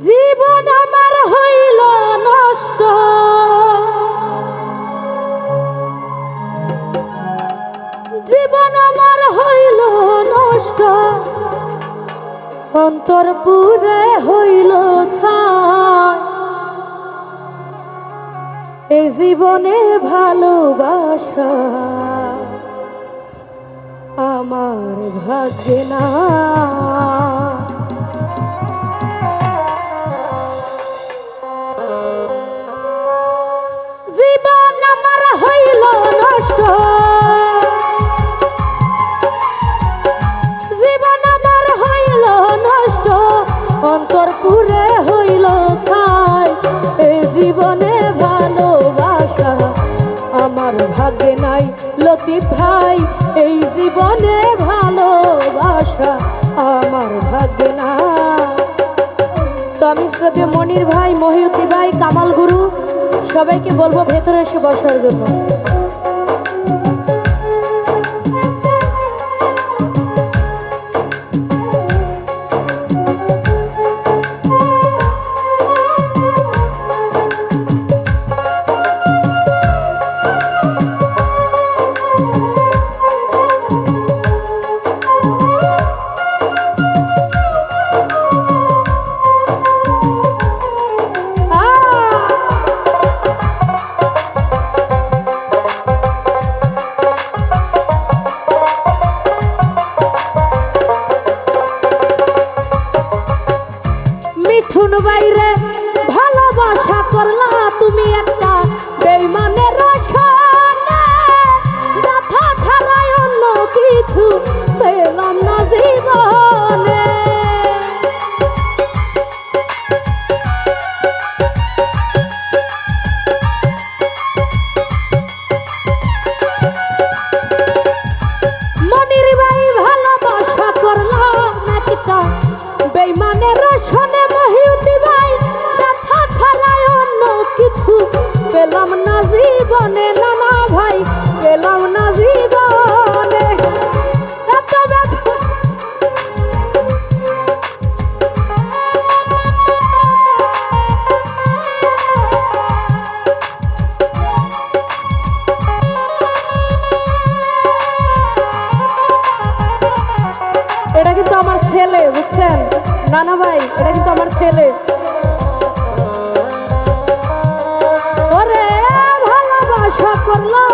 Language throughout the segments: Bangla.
জীবন আমার হইল নষ্ট। জীবন আমার হইল নষ্ট। অন্তর পুরে হইল ছাই। এই জীবনে ভালোবাসা আমার ভাগ্যে না আমার হইল নষ্ট এই জীবনে ভালোবাসা আমার ভাগ্যে নাই, লতিফ ভাই। এই জীবনে ভালোবাসা আমার ভাগ্যে না তো আমি শ্রদ্ধে মনির ভাই মহিউদ্দি ভাই, কামাল গুরু, সবাইকে বলব ভেতরে এসে বসার জন্য। কিন্তু আমার ছেলে বুঝছেন? নানা ভাই এটা কিন্তু আমার ছেলে। ওরে ভালোবাসা করলাম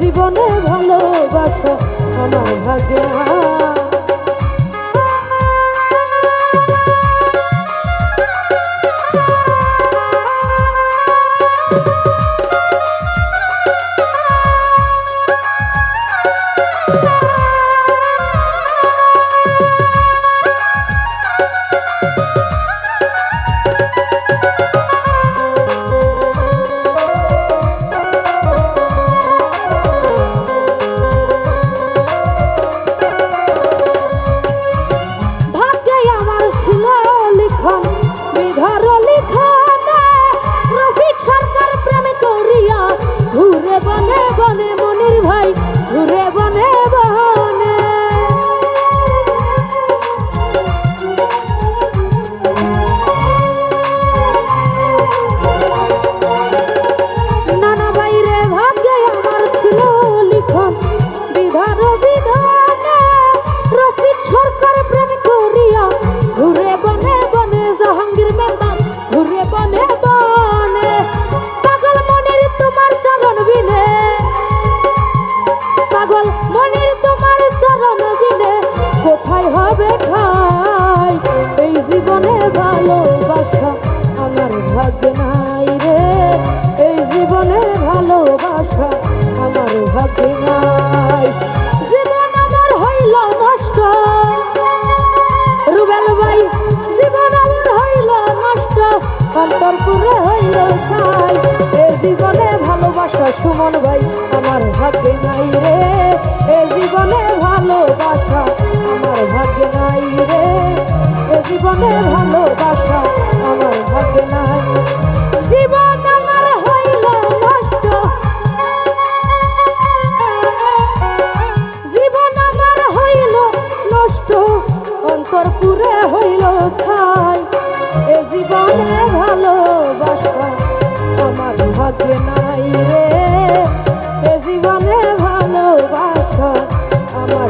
জীবনে ভালোবাসা আমার ভাগ্যে হইল ছাই। এ জীবনে ভালোবাসা সুমন ভাই, আমার ভাগ্যে নাই রে। এ জীবনে ভালোবাসা আমার ভাগ্যে নাই রে। এ জীবনে ভালোবাসা আমার ভাগ্যে নাই। জীবন Come on.